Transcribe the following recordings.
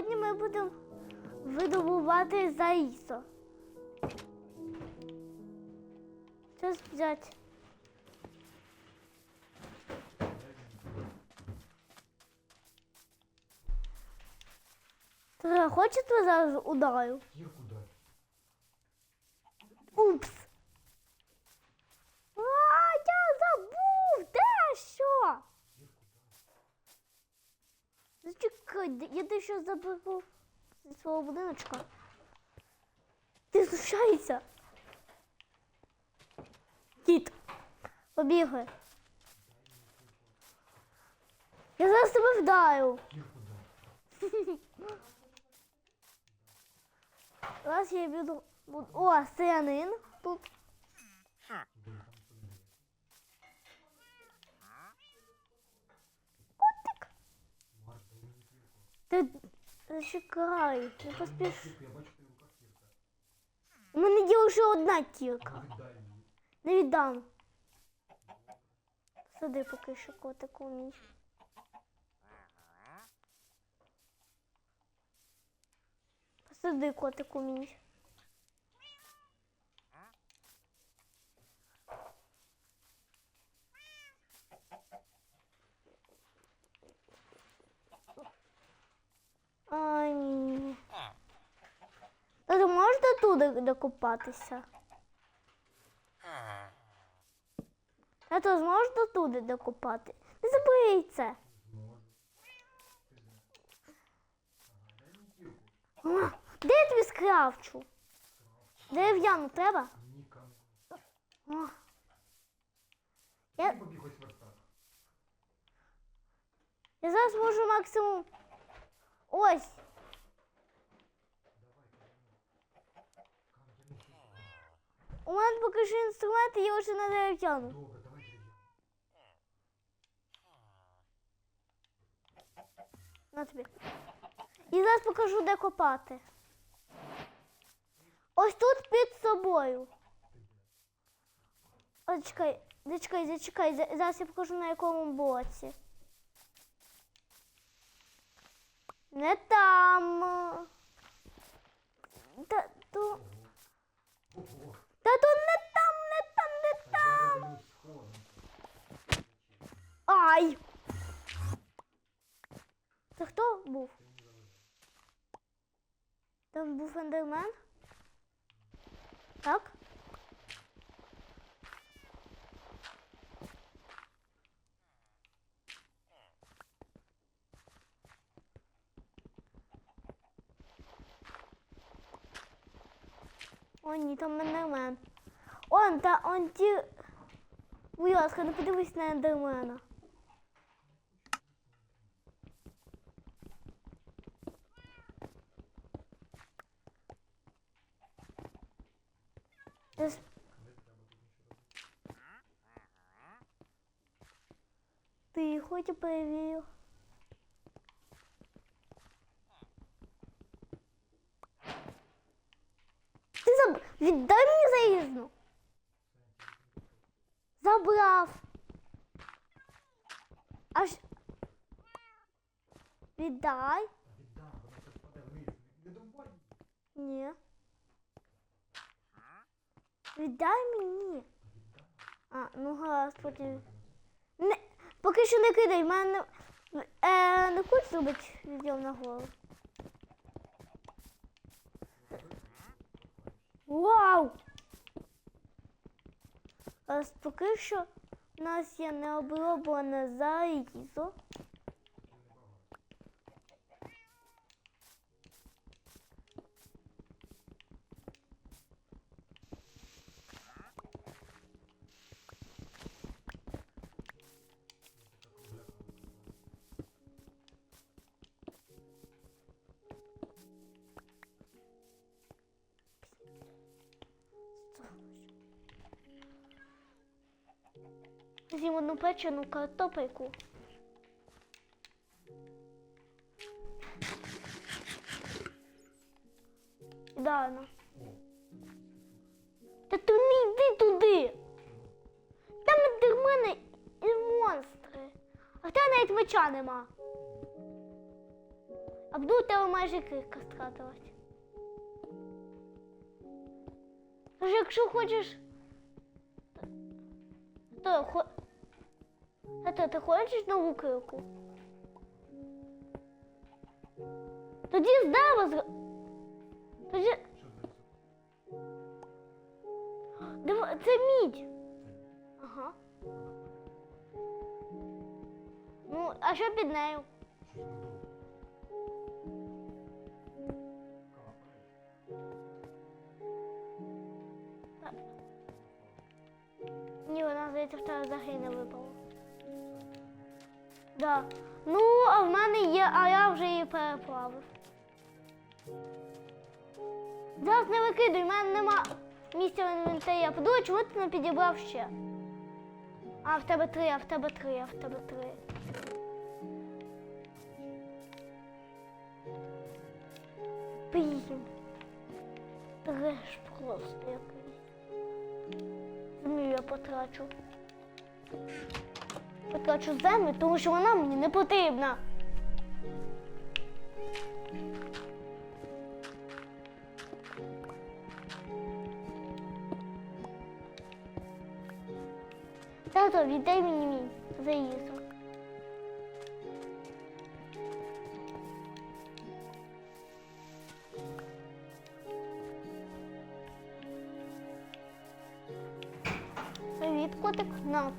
Сьогодні ми будемо видобувати заїсо. Зараз взяти. Ти хочете зараз ударю? Кірку дай. Упс. А, я забув! Де що? Кірку дай. Зачекай, я дещо зі свого будиночка. Ти знущаєшся? Кіт, побігли. Я зараз тебе вдарю. Зараз я буду- О, селянин тут. Туди, там туди. Котик. Марк, Ти зачекай, не поспіш. У мене є вже одна мені. Не віддам. Сади поки що котику мій. Посади котику мій. Ай, ні. Та ти можеш до туди докопатися? Тато зможеш до туди докопати? Не забий це. А, Де я тобі скравчу? Дерев'яну треба? О. Я, я зараз можу максимум. Ось. Давай, камеру. Камеру, я не У мене поки що інструменти є лише на. Добре, давай. На тобі. І зараз покажу, де копати. Ось тут під собою. О, чекай, зачекай, зачекай. Зараз я покажу на якому боці. Не там. Та, то, Ого. Та то не там, не там, не там. Ай! Це хто був? Там був ендермен? Так? О, ні, там ендермен. Он, та, он ті... Будь ласка, не подивись на ендермена. Ти с- Не треба кидай, в мене е, не хочеш зробити відділ на голову. Вау! Ось поки що у нас є необроблене залізо. Печену картопельку. Ідеально. О, Та ти не йди туди. Там ендермени і монстри. А в тебе навіть меча нема. А буду тебе майже кирка стратилась. Тож якщо хочеш. То. А то ти хочеш нову кирку? Тоді з дерева зро... Тоді. Диви- Це мідь. Ага. Ну, а що під нею? Ні, вона здається, в тебе взагалі випала. Да. Ну, а в мене є, а я вже її переплавив. Зараз не викидуй, в мене нема місця в інвентарі. Я подумаю, чому ти не підібрав ще? А, в тебе три, а в тебе три, а в тебе три. Блін. Треш просто якийсь. Землю я потрачу. Потрачу землю, тому що вона мені не потрібна. Тато, віддай мені мій заїзок. Привіт, котик. На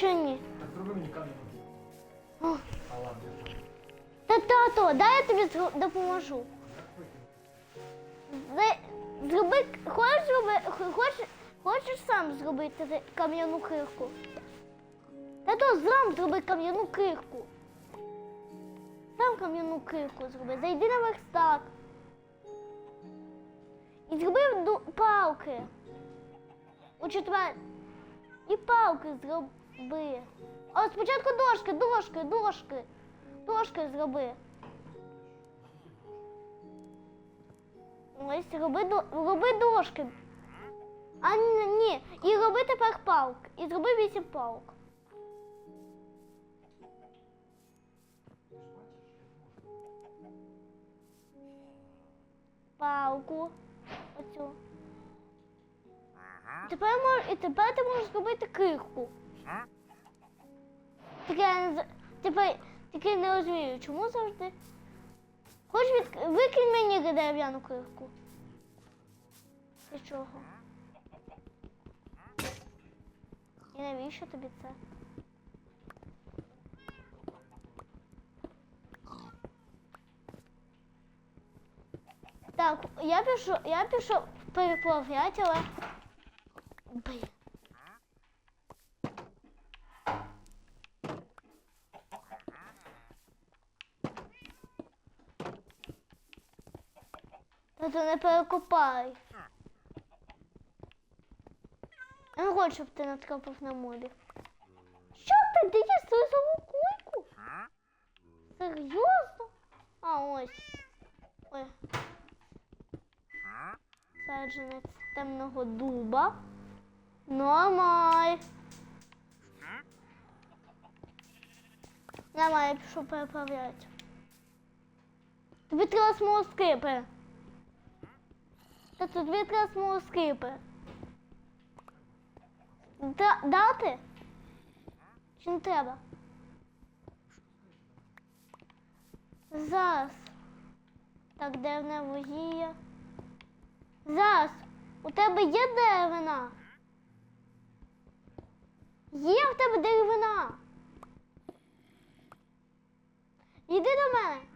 що ні? Так зроби мені камінь. О, А ладно. Та тато, дай я тобі допоможу. Дай, зроби, хочеш, зроби, хочеш, хочеш сам зробити кам'яну кирку? Тато, сам зроби кам'яну кирку. Сам кам'яну кирку зроби. Зайди на верстак. І зроби палки. У четвер. І палки зроби. А спочатку дошки, дошки, дошки. Дошки зроби. Ось роби, до- роби дошки. А ні. І роби тепер палк. І зроби вісім палок. Палку. Оцю. Тепер мож, і тепер ти можеш зробити кирку. Тільки я не, тепер, тільки не розумію, чому завжди. Хоч від, викинь мені дерев'яну кирку. Для чого? І навіщо тобі це? Так, я пішов, я пішов переплавляти, але. Блін. Ти не перекопай. Я не хочу, щоб ти натрапив на мобі. Що ти даєш слизову кульку? Серйозно? А ось. Ой. Саджанець темного дуба. Нормаль. Нормаль, я пішов переправляти. Тобі треба смолоскипи. Та тобі треба смолоскипи. Дати? Чи не треба? Зараз. Так, деревне вугілля. Зараз. У тебе є деревина? Є в тебе деревина. Іди до мене.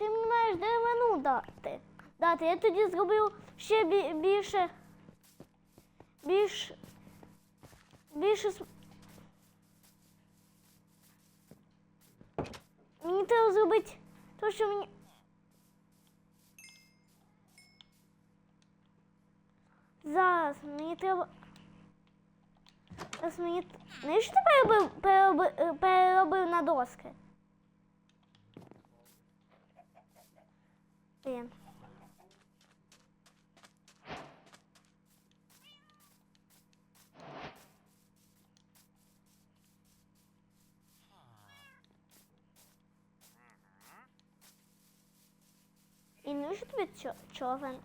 Ти, мені маєш деревину дати. Дати. Я тоді зроблю ще бі- більше. Більш. Більше. Мені треба зробити те, що мені. Зараз мені треба. Зараз мені. Навіщо ти переробив, переробив, переробив на доски? Блін. І нужен тобі чо- човен?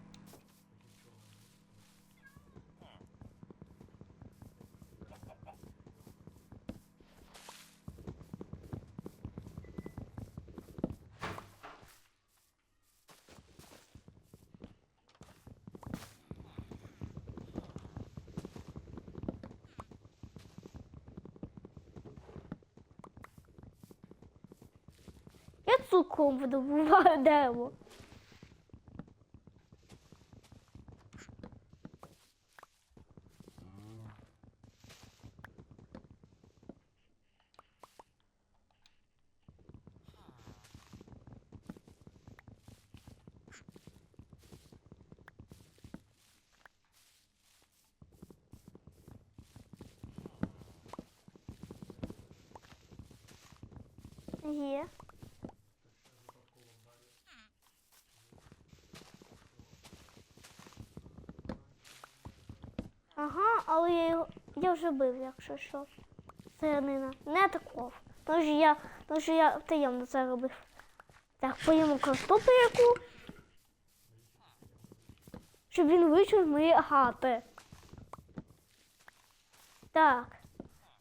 Я цукром видобуваю дерево. Ага, але я його я вже бив, якщо що. Селянина. Не таков. Тому що я, тому що я таємно це робив. Так, поїмо картопельку. Щоб він вийшов з моєї хати. Так.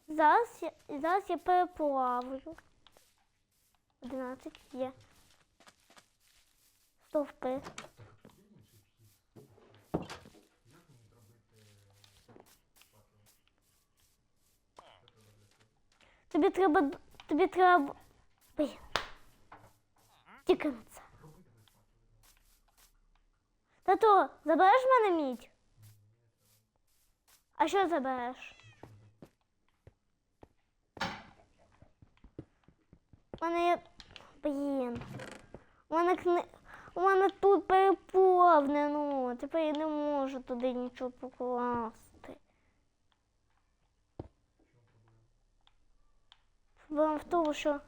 Зараз я, зараз я переплавлю. 11 є. Стовпи. Тобі треба. Тобі треба. Блін. Це. Тато, забереш мене мідь? А що забереш? У мене є. Блін. У мене кни... У мене тут переповнено. Тепер я не можу туди нічого покласти. Проблема в тому, що.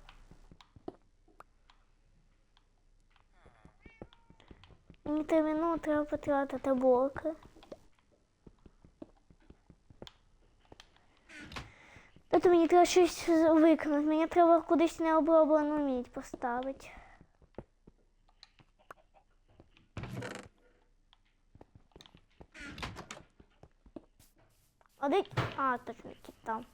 Мені терміново треба потратити блоки. Тобто мені треба щось виконати. Мені треба кудись необроблену мідь поставити. А де... А, точно кіт там.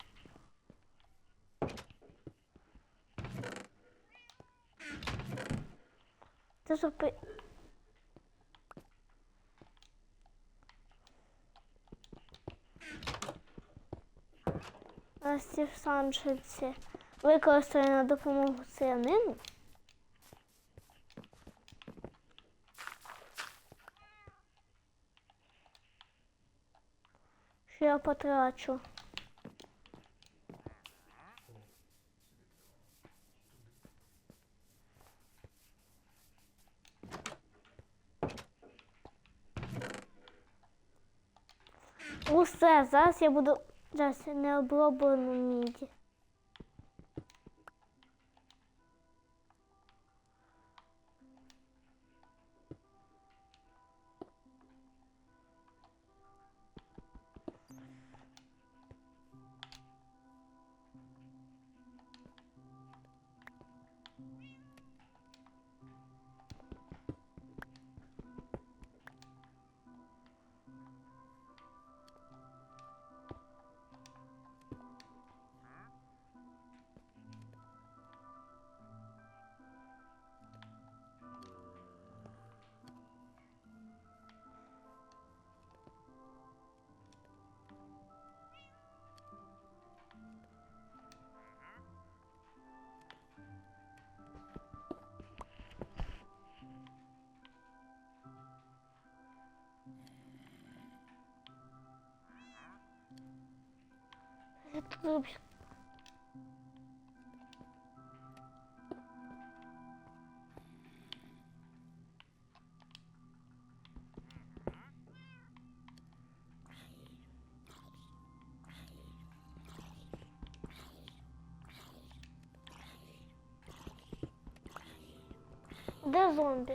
Це зупи... Ось ці санчиці використаю на допомогу цианину. Що я потрачу? Усе, зараз я буду зараз не оброблену міді. Де зомбі?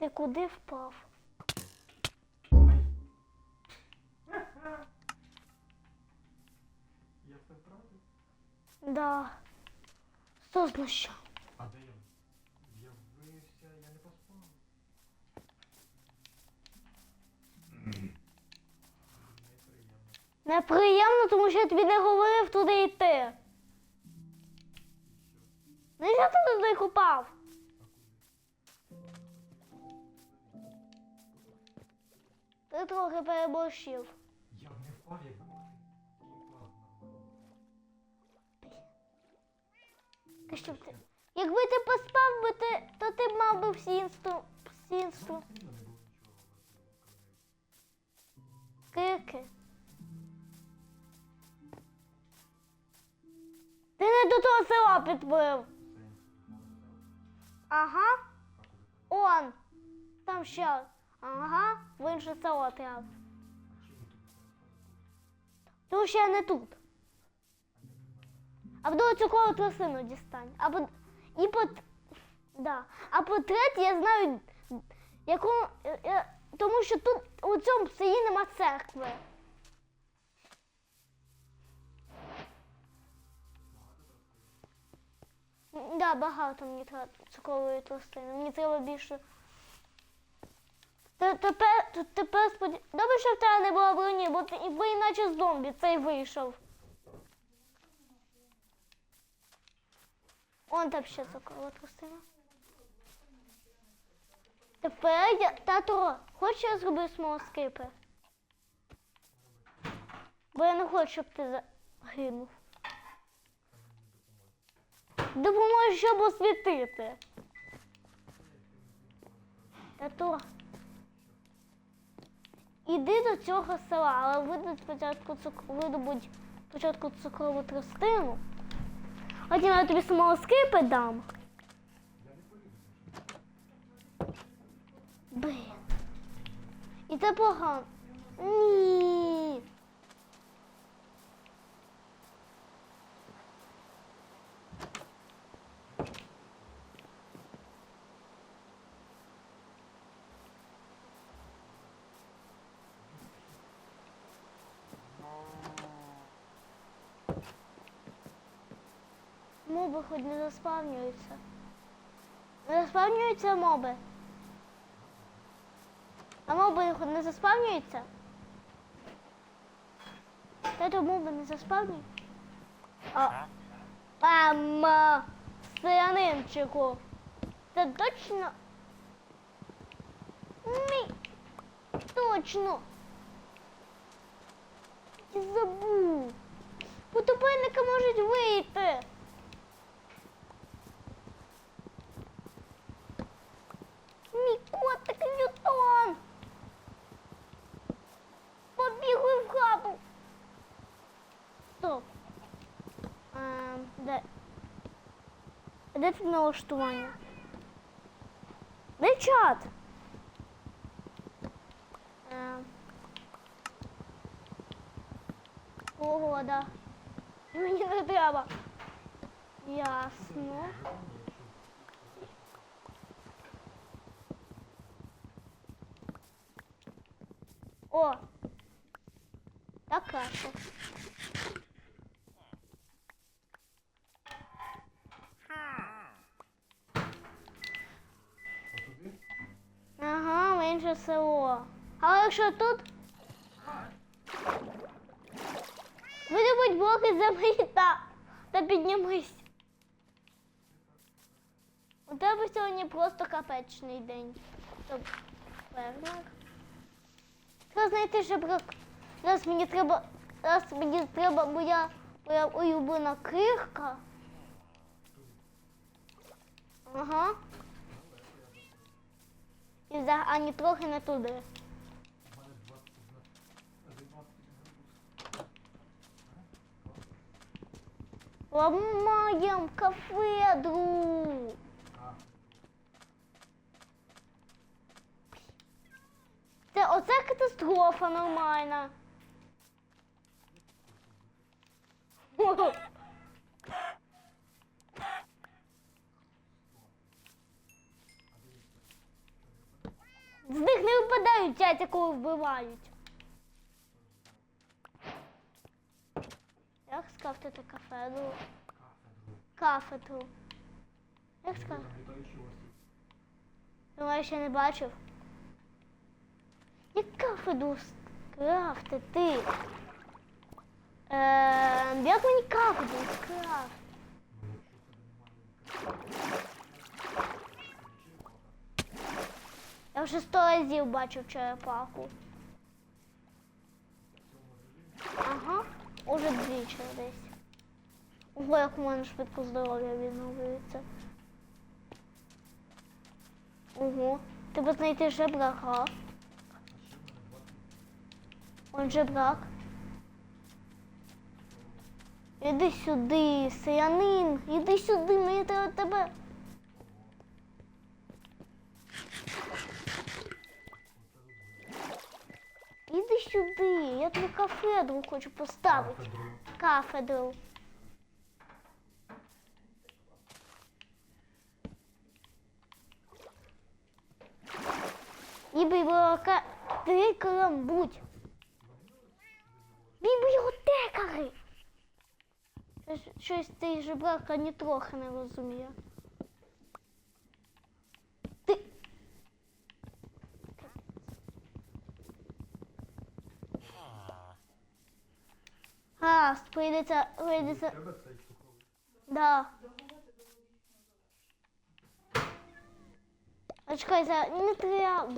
Ти куди впав? Я все втратив? Да. Хто знущав? А де я? З'явився, я не поспав. Неприємно. Неприємно, тому що я тобі не говорив туди йти. Ну що ти туди купав? Ти трохи переборщив. Я б не впав, якби кімпад нормально. Та що ти? Якби ти поспав би ти, то ти б мав би всі інстру... всі інстру... Кики. Ти не до того села підплив. Ага. Он. Там ще. Ага. В інше село треба. А чому Тому я не тут. Або цю коло тросину дістань. Або і по да. А по третє я знаю, яку я- я- тому що тут у цьому селі нема церкви. Да, багато мені треба цукрової тростини. Мені треба більше. Те- Тепер, тепер споді... Добре, що в тебе не було броні, бо ти бо іначе зомбі цей вийшов. Он там ще цукрова тростина. Тепер я, тато, хочеш я зроблю смолоскипи? Бо я не хочу, щоб ти загинув. Допоможу, щоб освітити. Тато. Іди до цього села, але видадуть спочатку цук... видобуть спочатку цукрову тростину. Потім я тобі смолоскипи дам. Блін. І це погано. Ні. Моби хоч не заспавнюються. Не заспавнюються моби. А моби хоч не заспавнюються? Тато моби не заспавнюють? А, ем, селянинчику. Це точно? Ні. Точно. Я забув. Потопельники можуть вийти. Мій котик Ньютон. Побігли в хату. Стоп. Ем, де? Де тут налаштування? Де чат? Ем. Погода. Мені не треба. Ясно. О! Така. то. Отуди? Ага, в інше село. Але якщо тут. Видобудь блоки землі та, та піднімись. У тебе сьогодні просто капечний день. Стоп. Фермер. Треба знайти шебрак. Зараз мені треба. Зараз мені треба моя, моя улюблена крихка. Ага і ані трохи не туди. Ломаем кафедру. А. Це оце катастрофа нормальна. Яйця, коли вбивають. Як скафтити кафедру? кафедру. Кафедру. Як літаючі острів. Думаю, ще не бачив. Як кафедру скрафтити? Е, як мені кафедру скрафтити? Ну, якщо в тебе немає черепаха. Я вже сто разів бачив черепаху. Ага, уже двічі десь. Ого, як у мене швидко здоров'я відновлюється. Ого, треба знайти жебрака. Он жебрак. Іди сюди, селянин, іди сюди, мені треба тебе. Я тобі кафедру хочу поставити. кафедру. Кафедру. І бібліотекарем будь. Бібліотекари. Щось, цей жебрака ні трохи не розуміє. Ти. Гаразд, прийдеться, прийдеться. Цукровий. Да. А не треба.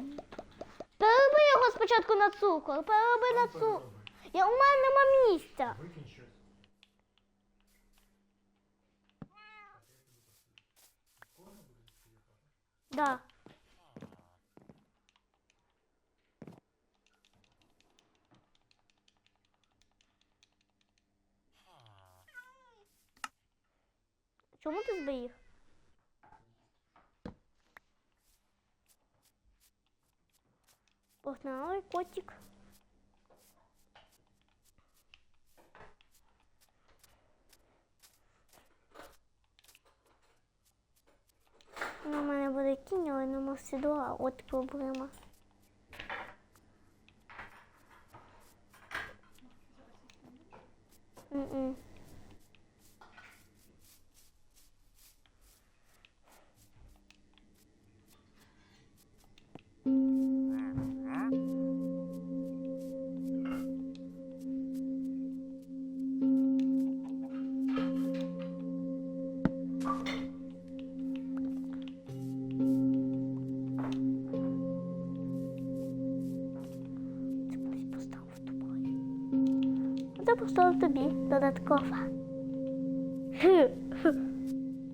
Перероби його спочатку на цукор. Перероби на цукор. Я, у мене нема місця. Викинь щось. Да. Чому ти зберіг? Погнали, котик. У мене буде кінь, але нема сідла. От проблема.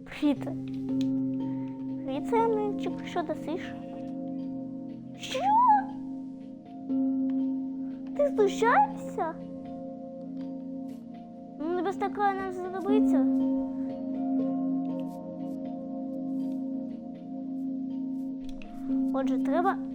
Привіт. Привіт, Семенчик, що досиш? Що? Ти знущаєшся? Ну, без такого не знадобиться. Отже, треба